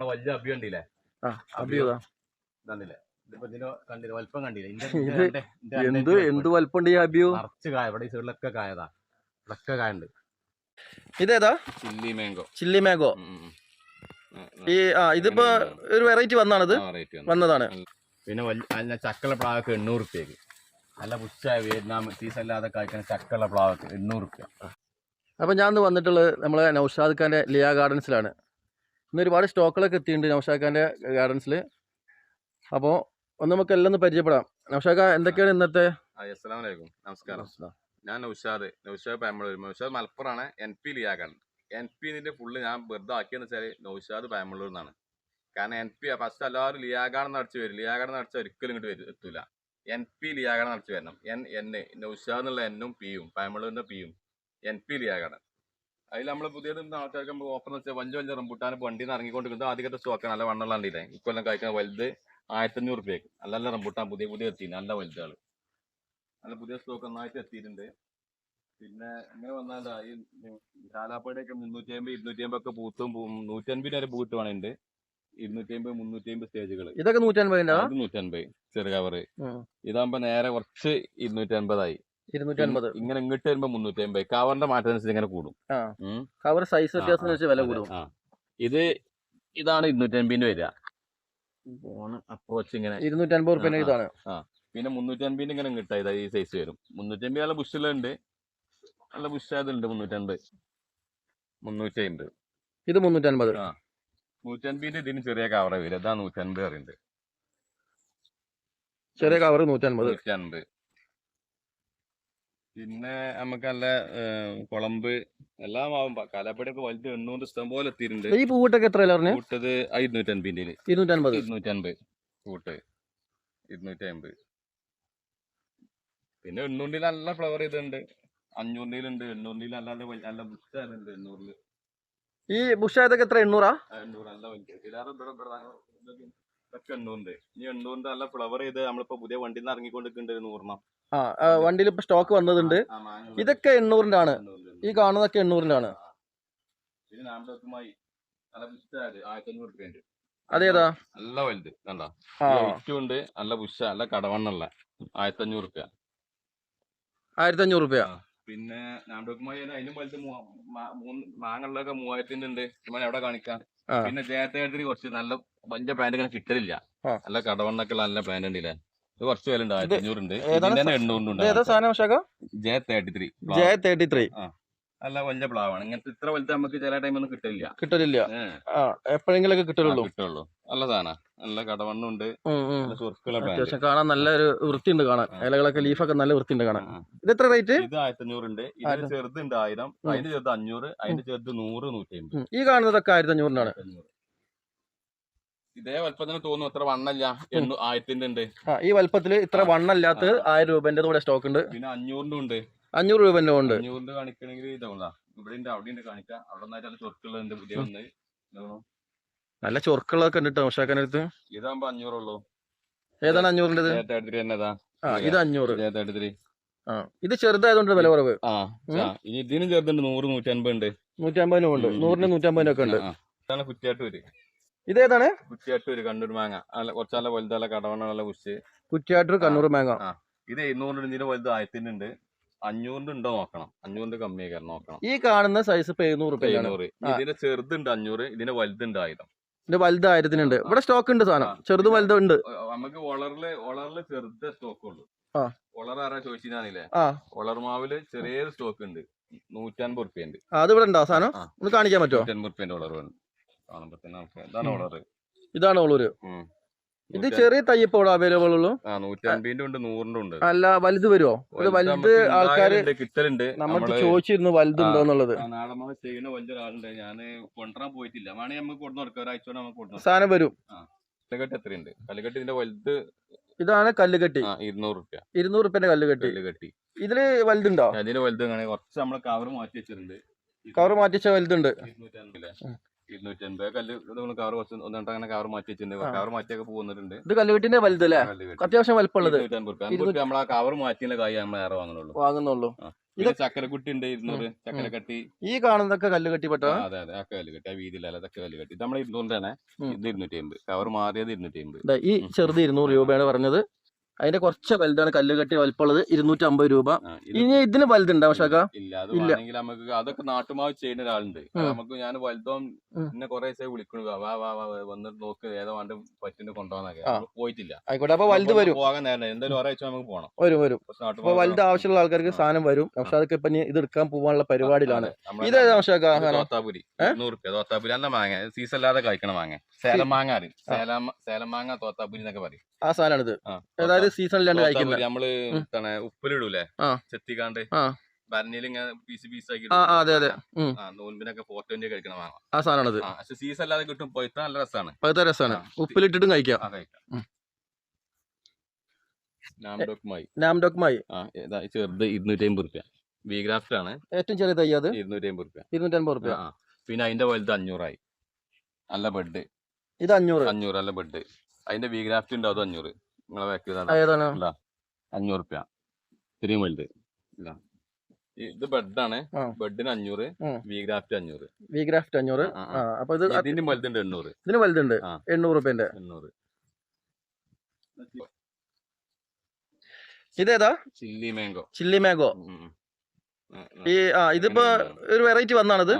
വലിയ അഭി കണ്ടില്ലേ? ഇതന്നില്ലേ ഇതിപ്പോ ഇതിന് കണ്ടില്ല? വലിപ്പം കണ്ടില്ല? എന്ത് എന്ത് വലിപ്പുണ്ട് ഈ അഭിയു? നിറച്ച് കായ. ഇവിടെ ഈ സൈഡിലൊക്കെ കായതാ. ഇവിടൊക്കെ കായുണ്ട്. ഇതേതാ? Chilli mango. Chilli mango. ഈ ആ ഇതിപ്പോ ഒരു വെറൈറ്റി വന്നാണിത്? വന്നതാണ്. പിന്നെ വലിയ ചക്കള പ്ലാവൊക്കെ എണ്ണൂറ് റുപ്യക്ക് നല്ല പുച്ചായ വിയറ്റ്നാം സീസൺ അല്ലാതെ കഴിക്കുന്ന ചക്കള പ്ലാവൊക്കെ എണ്ണൂറ് റുപ്യ അപ്പൊ ഞാൻ ഇന്ന് വന്നിട്ടുള്ളത് നമ്മളെ നൗഷാദ് ഖാന്റെ ലിയ ഗാർഡൻസിലാണ് ഇന്ന് ഒരുപാട് സ്റ്റോക്കുകളൊക്കെ എത്തിയിട്ടുണ്ട് നൗഷാദ് ഖാന്റെ ഗാർഡൻസിൽ. അപ്പോൾ ഒന്ന് നമുക്ക് എല്ലാം ഒന്ന് പരിചയപ്പെടാം. നൗഷാദ് എന്തൊക്കെയാണ് ഇന്നത്തെ? അസ്സലാമു അലൈക്കും നമസ്കാരം. ഞാൻ നൗഷാദ്. നൗഷാദ് പാമ്പളൂർ നൗഷാദ് മലപ്പുറമാണ് എൻ പി ലിയാക്കാണ് എൻ പി ഫുള്ള് ഞാൻ വെറുതെ ആക്കിയെന്ന് വെച്ചാൽ നൗഷാദ് പാമ്പളൂർ എന്നാണ് കാരണം എൻ പി ഫസ്റ്റ് എല്ലാവരും ലിയാഗാഡ് അടിച്ച് വരും. ലിയാഗാഡ് നടിച്ച ഒരിക്കലും ഇങ്ങോട്ട് വരും എത്തൂല. എൻ പി ലിയാഗാഡ് അടിച്ച് വരണം. എൻ എൻ നൗഷാദ് എന്നുള്ള എന്നും പിയും പാമ്പളൂരിന്റെ പിയും എൻ പി ലിയാഗാഡ് അതിൽ നമ്മൾ പുതിയത് ആൾക്കാർക്ക് ഓഫർ എന്ന് വെച്ചാൽ വലിയ വലിയ റംബുട്ടാൻ വണ്ടിയിൽ നിന്ന് ഇറങ്ങിക്കൊണ്ടിരിക്കുന്നത് ആദ്യത്തെ സ്റ്റോക്കാണ് നല്ല വണ്ണുള്ള വണ്ടിയില്ലേ ഇക്കൊല്ലം കഴിക്കുന്ന വലുത് ആയിരത്തി അഞ്ഞൂറ് റുപ്യക്ക്. നല്ല നല്ല റംബുട്ടാൻ പുതിയ പുതിയ എത്തി നല്ല വലുതുകൾ നല്ല പുതിയ സ്റ്റോക്ക് നന്നായിട്ട് എത്തിയിട്ടുണ്ട് പിന്നെ ഇങ്ങനെ വന്നാൽ ഈ ചാലാപ്പടിയൊക്കെ മുന്നൂറ്റി അമ്പത് ഇരുന്നൂറ്റി അമ്പത് ഒക്കെ പൂത്തും നൂറ്റി അൻപതിന് വരെ പൂട്ട് വേണുണ്ട്. ഇരുന്നൂറ്റി അമ്പത് മുന്നൂറ്റി അമ്പത് സ്റ്റേജുകൾ ഇതൊക്കെ നൂറ്റൻപതിന്റെ അത് നൂറ്റി അൻപത് ചെറുകവർ കവറ് ഇതാകുമ്പോ നേരെ കുറച്ച് ഇരുന്നൂറ്റി അൻപതായി ഇരുന്നൂറ്റി അൻപത്. ഇങ്ങനെ ഇങ്ങോട്ട് വരുമ്പോ മുന്നൂറ്റി അമ്പത് കവറിന്റെ മാറ്റം ഇങ്ങനെ കൂടും. കവർ സൈസ് വ്യത്യാസം വെച്ച് വില കൂടും. ഇത് ഇതാണ് ഇരുന്നൂറ്റി അൻപതിന് വരിക അപ്രോച്ച് ഇങ്ങനെ. ഇരുന്നൂറ്റി അൻപത് ആ. ഇതാണ്. പിന്നെ മുന്നൂറ്റി അൻപതിന് ഇങ്ങനെ കിട്ടാ ഇതാ ഈ സൈസ് വരും. മുന്നൂറ്റി അമ്പത് നല്ല ബുഷിലുണ്ട് നല്ല ബുഷായതുണ്ട് മുന്നൂറ്റി അൻപത് മുന്നൂറ്റി അമ്പത് ഇത് മുന്നൂറ്റി അൻപത് ആ. നൂറ്റി അൻപതിന്റെ ഇതിന് ചെറിയ കവറ വരും ഇതാ നൂറ്റി അൻപത് അറിയുന്നത് ചെറിയ കവർ നൂറ്റി അൻപത് നൂറ്റി അൻപത് പിന്നെ നമുക്ക് നല്ല കുളമ്പ് എല്ലാം ആവും. കാലാപ്പടിയൊക്കെ വലുത് എണ്ണൂറ് ഇഷ്ടം പോലെ എത്തിയിട്ടുണ്ട്. ഈ പൂട്ടൊക്കെ എത്ര ആ ഇരുന്നൂറ്റി അൻപതിന്റെ ഇരുന്നൂറ്റി അൻപത് ഇരുന്നൂറ്റി അൻപത് കൂട്ട് ഇരുന്നൂറ്റി അൻപത് പിന്നെ എണ്ണൂറിൽ നല്ല ഫ്ലവർ ഇതുണ്ട് അഞ്ഞൂറിലുണ്ട് എണ്ണൂറിൽ അല്ലാതെ നല്ല ബുഷാറുണ്ട് എണ്ണൂറിൽ ഈ ബുഷായതൊക്കെ എത്ര എണ്ണൂറാ? എണ്ണൂറ്. നല്ല വലിയ എണ്ണൂറുണ്ട് ഇനി എണ്ണൂറിന്റെ നല്ല ഫ്ലവർ ചെയ്ത് നമ്മളിപ്പോ പുതിയ വണ്ടിയിൽ നിന്ന് ഇറങ്ങിക്കൊണ്ടിരിക്കുന്നുണ്ട് നൂറെണ്ണം. ആ വണ്ടിയിൽ ഇപ്പൊ സ്റ്റോക്ക് വന്നതുണ്ട്. ഇതൊക്കെ എണ്ണൂറിന്റെ ആണ് ഈ കാണുന്നതൊക്കെ എണ്ണൂറിന്റെ ആണ് നല്ല അതേതാ വലുത്. കണ്ടോ? ഉണ്ട് നല്ല പുഷ. നല്ല കടവണ്ണുള്ള ആയിരത്തി അഞ്ഞൂറ് റുപ്യ. ആയിരത്തി അഞ്ഞൂറ് റുപ്യ പിന്നെ വലുത് മൂവായിരത്തിന്റെ ഉണ്ട് എവിടെ കാണിക്കാം. പിന്നെ കുറച്ച് നല്ല വലിയ പാന്റ് ഇങ്ങനെ കിട്ടലില്ല. നല്ല കടവണ്ണൊക്കെ നല്ല പാന്റ് ഉണ്ടല്ലേ? കുറച്ച് വില ഉണ്ട് ആയിരത്തി അഞ്ഞൂറുണ്ട് ഏതാണ് ഇതിന്റെ എണ്ണൂറുണ്ട് ഇത് ഏതാ സാധനം ശാഖ J thirty three J thirty three. നല്ല വലിയ പ്ലാവാണ്. ഇങ്ങനത്തെ ഇത്ര വലുത് നമുക്ക് ചില ടൈമൊന്നും കിട്ടില്ല. കിട്ടലില്ല. ആ എപ്പോഴെങ്കിലൊക്കെ ആ, കിട്ടലുള്ളൂ കിട്ടുള്ളൂ. നല്ല സാധന. നല്ല കടവണ്ണുണ്ട്. കാണാൻ വൃത്തിയുണ്ട്. ഇലകളൊക്കെ ലീഫൊക്കെ നല്ല വൃത്തിയുണ്ട് കാണാൻ. ഇത് എത്ര റേറ്റ് ഇത് ആയിരത്തി അഞ്ഞൂറുണ്ട് ഇതിന് ആയിരത്തി- ചെറുതുണ്ട് ആയിരം. അതിന്റെ ചെറുത് അഞ്ഞൂറ്. അതിന്റെ ചെറുത് നൂറ് നൂറ്റി ഈ കാണുന്നതൊക്കെ ആയിരത്തി അഞ്ഞൂറിനാണ് ഇതേ വലുപ്പത്തിന് തോന്നുന്നു. ഇത്ര വണ്ണല്ല. എന്ന് ആയിരത്തിന്റെ ഉണ്ട്. ഈ വലുപ്പത്തിൽ ഇത്ര വണ്ണല്ലാത്ത ആയിരം രൂപന്റെ കൂടെ സ്റ്റോക്ക് ഉണ്ട്. പിന്നെ അഞ്ഞൂറിന്റെ ഉണ്ട്. അഞ്ഞൂറ് രൂപന്റെ ഉണ്ട്. അഞ്ഞൂറിന്റെ കാണിക്കണമെങ്കിൽ ഇതാ ഇവിടെ ഉണ്ട് അവിടെ ഉണ്ട് കാണിക്കാം. അവിടെ നിന്നായിട്ട് നല്ല ചൊറുക്കുള്ളത് പുതിയ വന്ന്. നല്ല ചൊറുക്കുള്ളതൊക്കെ ഉണ്ട് കേട്ടോ ഉഷാക്കാനടുത്ത് ഇതാകുമ്പോ അഞ്ഞൂറുള്ളൂ ഏതാണ് ആ ഇത്. അഞ്ഞൂറ്. ഇത് ചെറുതായതുകൊണ്ട് വില കുറവ്. ഇതിനും ചെറുതുണ്ട്. നൂറ് നൂറ്റമ്പത് ഉണ്ട്. നൂറ്റമ്പതിനും ഉണ്ട്. നൂറിന് നൂറ്റമ്പതിനൊക്കെ ഉണ്ട്. ആ, ആ. ഇതേതാണ്? കുറ്റിയാട്ടൂര് കണ്ണൂർ മാങ്ങ. നല്ല കുറച്ച് നല്ല വലുതല്ല കടവണ്ണ നല്ല കുശ് കുറ്റിയാട്ടൂർ കണ്ണൂർ മാങ്ങ. ഇത് എഴുന്നൂറിന്റെ വലുത് ആയിരത്തിന്റെ ഉണ്ട് അഞ്ഞൂറിന്റെ ഉണ്ടോ നോക്കണം. അഞ്ഞൂറിന്റെ കമ്മിയാക്കാൻ നോക്കണം. ഈ കാണുന്ന സൈസ് ഇപ്പൊ എഴുന്നൂറ് എഴുന്നൂറ്. ഇതിന്റെ ചെറുതുണ്ട് അഞ്ഞൂറ് ഇതിന്റെ വലുതുണ്ട് ആയിരം. ഇതിന്റെ വലുത് ആയിരത്തിനുണ്ട്. ഇവിടെ സ്റ്റോക്ക് ഉണ്ട് സാധനം. ചെറുത് വലുതും ഉണ്ട്. നമുക്ക് വളറിൽ വളറിൽ ചെറുത് സ്റ്റോക്ക് ഉള്ളൂ. വളർ ആരാ ചോദിച്ചില്ലേ വളർമാവിൽ ചെറിയൊരു സ്റ്റോക്ക് ഉണ്ട്. നൂറ്റൻപത് റുപ്യ ഉണ്ട് അത് ഇവിടെ ഉണ്ടോ സാധനം? ഒന്ന് കാണിക്കാൻ പറ്റുമോ? നൂറ്റൻപത് റുപ്യന്റെ വളർ വേണം. കാണുമ്പോ തന്നെ നമുക്ക് ഇതാണ് ഓളൂര്. ഇത് ചെറിയ തൈ അവിടെ അവൈലബിൾ ഉള്ളൂ. നൂറ്റൻപതിന്റെ ഉണ്ട് നൂറിന്റെ ഉണ്ട്. അല്ല വലുത് വരുമോ ഒരു വലുത് വലുത് ആൾക്കാര് കിട്ടലുണ്ട്. നമ്മൾ ചോദിച്ചിരുന്നു വലുതുണ്ടോ എന്നുള്ളത്. ആ, നാടന്മാർ ചെയ്യുന്ന ഞാൻ കൊണ്ടുവരാൻ പോയിട്ടില്ല. വേണമെങ്കിൽ നമുക്ക് കൊണ്ടു കൊടുക്കാം. ഒരാഴ്ച നമുക്ക് കൊണ്ടു സാധനം വരും. കല്ലുകെട്ട് എത്രയുണ്ട്? കല്ലുകെട്ട് ഇതിന്റെ വലുത് ഇതാണ് കല്ലുകെട്ടി. ഇരുന്നൂറ് റുപ്യ ഇരുന്നൂറ് റുപ്യന്റെ കല്ലുകെട്ടി. കല്ലുകെട്ടി. ഇതിൽ വലുതുണ്ടോ? അതിന് വലുത് കുറച്ച് നമ്മൾ കവർ മാറ്റി വെച്ചിട്ടുണ്ട്. കവർ മാറ്റി വെച്ച വലുതുണ്ട്. ഇരുന്നൂറ്റി അൻപത് കല്ല് കവർ കുറച്ച് ഒന്നിട്ട് അങ്ങനെ കവർ മാറ്റി വെച്ചിട്ടുണ്ട്. ആ. കവർ മാറ്റിയൊക്കെ പോകുന്നുണ്ട് ഇത് കല്ലുവെട്ടിന്റെ വലുത് അല്ലേ അത്യാവശ്യം വലുപ്പമുള്ളത്. ഇരുന്നൂറ്റി- നമ്മൾ ആ കവർ മാറ്റിയുള്ള കായ് നമ്മൾ ഏറെ വാങ്ങുന്നുള്ളൂ. വാങ്ങുന്നുള്ളൂ. ഇത് ചക്കരക്കുട്ടി ഉണ്ട് ഇരുന്നൂറ്. ചക്കരക്കട്ടി. ഈ കാണുന്നതൊക്കെ കല്ല് കെട്ടി പെട്ടോ? അതെ അതെ. ഒക്കെ കല്ല് കെട്ടി. ആ വീതിയിലല്ല അതൊക്കെ കല്ല് കെട്ടി. നമ്മൾ ഇരുന്നൂറിന്റെ തന്നെ ഇത് ഇരുന്നൂറ്റി അമ്പത് കവർ മാറിയത് ഇരുന്നൂറ്റി അമ്പത് ഈ ചെറുത് ഇരുന്നൂറ് രൂപയാണ് പറഞ്ഞത്. അതിന്റെ കുറച്ച് വലുതാണ് കല്ലുകെട്ടി വലുപ്പമുള്ളത് ഇരുന്നൂറ്റി അമ്പത് രൂപ ഇനി ഇതിന് വലുതുണ്ടോ പക്ഷേ ഇല്ല. നമുക്ക് അതൊക്കെ നാട്ടുമാവ് ചെയ്യുന്ന ഒരാളുണ്ട്. നമുക്ക് ഞാൻ വലുതോ. പിന്നെ കൊറേ ദിവസം വിളിക്കണു വാ വാ വാ വാ, വന്നിട്ട് നോക്ക് ഏതോ വേണ്ട പറ്റുന്ന കൊണ്ടുപോകാനൊക്കെ പോയിട്ടില്ല. ആയിക്കോട്ടെ അപ്പൊ വലുത് വരും. പോകാൻ നേരം എന്തായാലും ഒരാഴ്ച നമുക്ക് പോകണം വരും വരും. അപ്പൊ വലുത് ആവശ്യമുള്ള ആൾക്കാർക്ക് സാധനം വരും. പക്ഷെ അതൊക്കെ ഇപ്പൊ ഇത് എടുക്കാൻ പോകാനുള്ള പരിപാടിയിലാണ്. ഇതേതാ പക്ഷേ തോത്താപുരി. ഇരുന്നൂറ് റുപ്യ തോത്താപുരി. നല്ല മാങ്ങ. സീസൺ അല്ലാതെ കഴിക്കണം മാങ്ങ. സേലം മാങ്ങ സേലം സേലം മാങ്ങ തോത്താപുരി എന്നൊക്കെ പറയും. ആ സാധനമാണിത്. ഇത്? അതായത് സീസണിലാണ് കഴിക്കുന്നത് നമ്മൾ. ഉപ്പിലിടൂലേ. ചെത്തിക്കാണ്ട് ആ. സാധനമാണിത്. സീസൺ അല്ലാതെ കിട്ടും. പഴുത്ത നല്ല രസമാണ് പഴുത്ത രസമാണ് ഉപ്പിലിട്ടിട്ടും കഴിക്കാം. ചെറുത് ഇരുന്നൂറ്റി അമ്പത് റുപ്യ ഏറ്റവും ചെറിയ തൈ അത്? ഇരുന്നൂറ്റി അമ്പത് റുപ്യ. ഇരുന്നൂറ്റി അൻപത് റുപ്യ പിന്നെ അതിന്റെ വലുത് അഞ്ഞൂറായി. നല്ല ബെഡ്. ഇത് അഞ്ഞൂറ്. അഞ്ഞൂറ് നല്ല ബെഡ്. അതിന്റെ വി ഗ്രാഫ്റ്റ് ഉണ്ടാവും അഞ്ഞൂറ്. നിങ്ങളെ ബാക്ക് ആ, ചെയ്താണ് ഏതാണ്? അഞ്ഞൂറ് റുപ്യ ഇത്രയും വലുത്. ഇത് ബെഡാണ്. ആണ് ബെഡിന് അഞ്ഞൂറ് വിഗ്രാഫ്റ്റ് വി ഗ്രാഫ്റ്റ് അഞ്ഞൂറ്. വി ഗ്രാഫ്റ്റ് അഞ്ഞൂറ് അപ്പൊ ഇത് ഇതിന് വലുതുണ്ട് എണ്ണൂറ്. ഇതിന് വലുതുണ്ട്. എണ്ണൂറ് റുപ്യന്റെ എണ്ണൂറ്. ഇതേതാ? Chilli mango. Chilli mango. ഈ ആ ഇതിപ്പോ ഒരു വെറൈറ്റി വന്നാണിത്.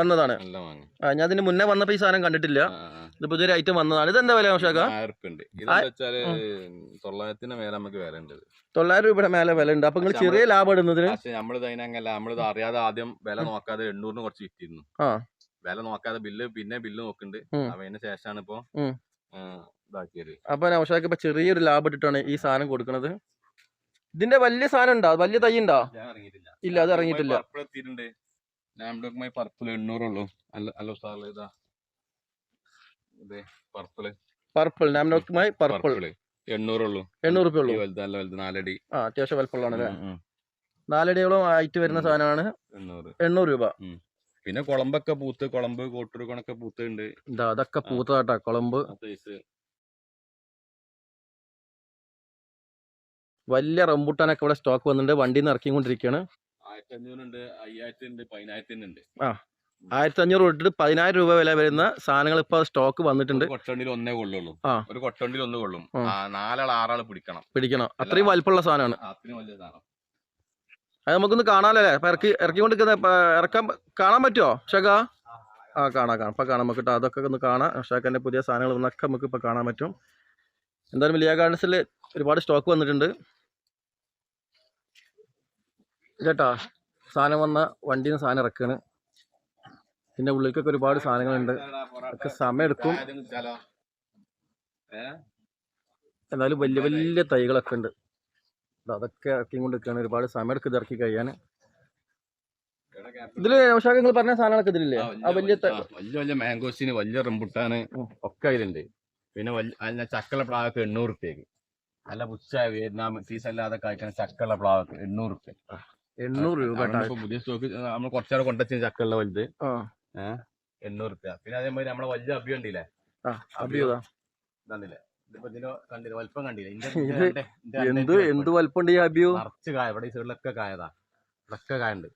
വന്നതാണ്. ആ ഞാൻ ഇതിന് മുന്നേ വന്നപ്പോ ഈ സാധനം കണ്ടിട്ടില്ല. ഇതിപ്പോ ഇതൊരു ഐറ്റം വന്നതാണ്. വില ഇതെന്താ ഉണ്ട് തൊള്ളായിരം രൂപയുടെ മേലെ വില ഉണ്ട് അപ്പൊ നിങ്ങൾ ചെറിയ ലാഭം ഇടുന്നതിന്? നമ്മളിത് അതിനങ്ങല്ല. നമ്മളിത് അറിയാതെ ആദ്യം വില നോക്കാതെ എണ്ണൂറിന് കുറച്ച് വിറ്റിരുന്നു. വില നോക്കാതെ ബില്ല് പിന്നെ ബില്ല് നോക്കുന്നുണ്ട്. അതിന് ശേഷമാണ് ഇപ്പൊ ഇതാക്കിയത്. അപ്പൊ നൗഷാക്ക് ഇപ്പൊ ചെറിയൊരു ലാഭം ഇട്ടിട്ടാണ് ഈ സാധനം കൊടുക്കുന്നത് ഇതിന്റെ വലിയ സാധനം ഉണ്ടോ? വലിയ തൈ ഉണ്ടോ? ഇല്ല, അത് ഇറങ്ങിയിട്ടില്ല. പർപ്പിൾ എത്തിയിട്ടുണ്ട്. ലാംഡോക്കുമായി പർപ്പിൾ എണ്ണൂറുള്ളൂ. അല്ല അല്ല സാറിൽ ഇതാ. ഇതേ പർപ്പിൾ. പർപ്പിൾ നാംനോക്കുമായി പർപ്പിൾ. എണ്ണൂറുള്ളൂ. എണ്ണൂറ് റുപ്യ ഉള്ളൂ വലുത് നല്ല വലുത് നാലടി. ആ അത്യാവശ്യം വലുപ്പമുള്ളതാണ് അല്ലേ ഉം, ഉം. നാലടിയോളം ആയിട്ട് വരുന്ന സാധനമാണ്. എണ്ണൂറ്. രൂപ. പിന്നെ കുളമ്പൊക്കെ പൂത്ത് കുളമ്പ് കോട്ടൂർ കണക്കെ പൂത്തുണ്ട്. ഇതാ അതൊക്കെ പൂത്തതാട്ടാ കുളമ്പ്. വലിയ റംബുട്ടാനൊക്കെ ഇവിടെ സ്റ്റോക്ക് വന്നിട്ടുണ്ട്. വണ്ടിയിൽ നിന്ന് ഇറക്കിക്കൊണ്ടിരിക്കുകയാണ്. ആയിരത്തി അഞ്ഞൂറുണ്ട് അയ്യായിരത്തി ഉണ്ട് പതിനായിരത്തിന് ഉണ്ട് ആയിരത്തി അഞ്ഞൂറ് തൊട്ടിട്ട് പതിനായിരം രൂപ വില വരുന്ന സാധനങ്ങൾ ഇപ്പൊ സ്റ്റോക്ക് വന്നിട്ടുണ്ട്. കൊട്ടണ്ടിൽ ഒന്നേ കൊള്ളുള്ളൂ. ആ. ഒരു കൊട്ടണ്ടിൽ ഒന്ന് കൊള്ളും. ആ. ആ, നാലാൾ ആറാൾ പിടിക്കണം. പിടിക്കണം. അത്രയും വലിപ്പമുള്ള സാധനമാണ്. അത്രയും വലിയ സാധനം. അത് നമുക്കൊന്ന് കാണാമല്ലേ അപ്പൊ ഇറക്കി ഇറക്കിക്കൊണ്ടിരിക്കുന്ന ഇറക്കാൻ കാണാൻ പറ്റുമോ ഷക ആ കാണാം കാണാം. ഇപ്പൊ കാണാൻ നമുക്ക് ട്ടോ. അതൊക്കെ ഒന്ന് കാണാം. ഷാക്കന്റെ പുതിയ സാധനങ്ങൾ വന്നൊക്കെ നമുക്ക് ഇപ്പൊ കാണാൻ പറ്റും. എന്തായാലും ലിയ ഗാർഡൻസിൽ ഒരുപാട് സ്റ്റോക്ക് വന്നിട്ടുണ്ട്. ചേട്ടാ സാധനം വന്ന വണ്ടിയിൽ നിന്ന് സാധനം ഇറക്കാണ്. ഇതിന്റെ ഉള്ളിലേക്കൊക്കെ ഒരുപാട് സാധനങ്ങളുണ്ട്. ഒക്കെ സമയം എടുക്കും എന്നാലും വലിയ വലിയ തൈകളൊക്കെ ഉണ്ട്. അതൊക്കെ ഇറക്കി കൊണ്ട് നിൽക്കുകയാണ് ഒരുപാട് സമയം എടുക്കും ഇത് ഇറക്കി കഴിയാൻ ഇതിൽ നൗഷാദ് നിങ്ങൾ പറഞ്ഞ സാധനങ്ങളൊക്കെ ഇതിലില്ലേ? ആ വലിയ വലിയ വലിയ മാംഗോസിന് വലിയ റംബുട്ടാന് ഒക്കെ അതിലുണ്ട്. പിന്നെ വലിയ ചക്കള പ്ലാവൊക്കെ എണ്ണൂറ് റുപ്യക്ക് നല്ല പുച്ഛ വിയറ്റ്നാം സീസൺ അല്ലാതെ കഴിക്കുന്ന ചക്കള പ്ലാവൊക്കെ എണ്ണൂറ് റുപ്യ എണ്ണൂറ് രൂപ. പുതിയ സ്റ്റോക്ക് നമ്മൾ കുറച്ചാൾ കൊണ്ടുവച്ച ചക്കളുള്ള വലുത്. എണ്ണൂറ് രൂപ പിന്നെ അതേമാതിരി നമ്മളെ വലിയ അബി ഉണ്ടല്ലേ കണ്ടില്ലേ കണ്ടില്ല? വലിപ്പം കണ്ടില്ല? ഇതിന്റെ ഇത് ഇതിന്റെ രണ്ട്- ഇതിന്റെ രണ്ട് എന്ത് വലിപ്പം എന്ത് ഉണ്ട്. വലിപ്പമുണ്ട് ഈ അഭിയു? നിറച്ച് കായ. ഇവിടെ ഈ സൈഡിലൊക്കെ കായതാ. ഇവിടൊക്കെ കായുണ്ട്.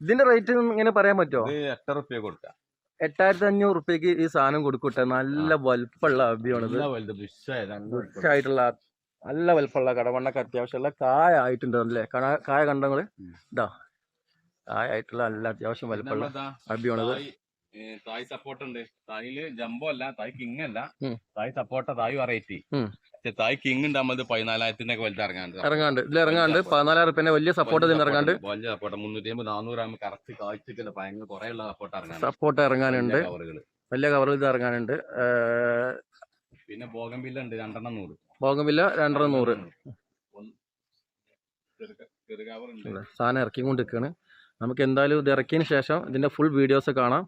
ഇതിന്റെ റേറ്റ് ഇങ്ങനെ പറയാൻ പറ്റുമോ എട്ടര റുപ്യ കൊടുക്ക. എട്ടായിരത്തി അഞ്ഞൂറ് റുപ്യക്ക് ഈ സാധനം കൊടുക്കട്ടെ നല്ല വലുപ്പമുള്ള അബിയാണ് വലുത്. ആയിട്ടുള്ള നല്ല വലിപ്പമുള്ള കടമണ്ണൊക്കെ അത്യാവശ്യമുള്ള കായ ആയിട്ടുണ്ട് അല്ലേ? കണ- കായ കണ്ടങ്ങൾ. ഇതാ. കായ ആയിട്ടുള്ള നല്ല അത്യാവശ്യം വലുപ്പമുള്ള അഭിയാണിത് തായ് സപ്പോർട്ട് ഉണ്ട് തായിൽ ജംബോ അല്ല തായ് കിങ് അല്ല. തായ് സപ്പോർട്ട തായ് വെറൈറ്റി തായ് കിങ് ഉണ്ട് നമ്മൾ പതിനാലായിരത്തിന്റെ ഒക്കെ വലുത് ഇറങ്ങാണ്ട്. ഇറങ്ങാണ്ട്. ഇതിൽ ഇറങ്ങാണ്ട്. പതിനാലായിരം റുപ്യന്റെ വലിയ സപ്പോർട്ട് ഇറങ്ങാണ്ട്. വലിയ സപ്പോർട്ട്. മുന്നൂറ്റി അമ്പത് നാനൂറ് ആകുമ്പോൾ കറക്റ്റ് കാഴ്ചക്കില്ല ഭയങ്കര കുറെ ഉള്ള സപ്പോർട്ട് ഇറങ്ങാൻ സപ്പോർട്ട് ഇറങ്ങാനുണ്ട്. വലിയ കവറിൽ ഇത് ഇറങ്ങാനുണ്ട്. പിന്നെ ബോഗംബില്ല ഉണ്ട് രണ്ടെണ്ണം നൂറ്. ബോഗംബില്ല രണ്ടെണ്ണം നൂറ്. സാധനം ഇറക്കിക്കൊണ്ടിരിക്കുകയാണ് നമുക്ക് എന്തായാലും ഇത് ഇറക്കിയതിന് ശേഷം ഇതിന്റെ ഫുൾ വീഡിയോസ് കാണാം.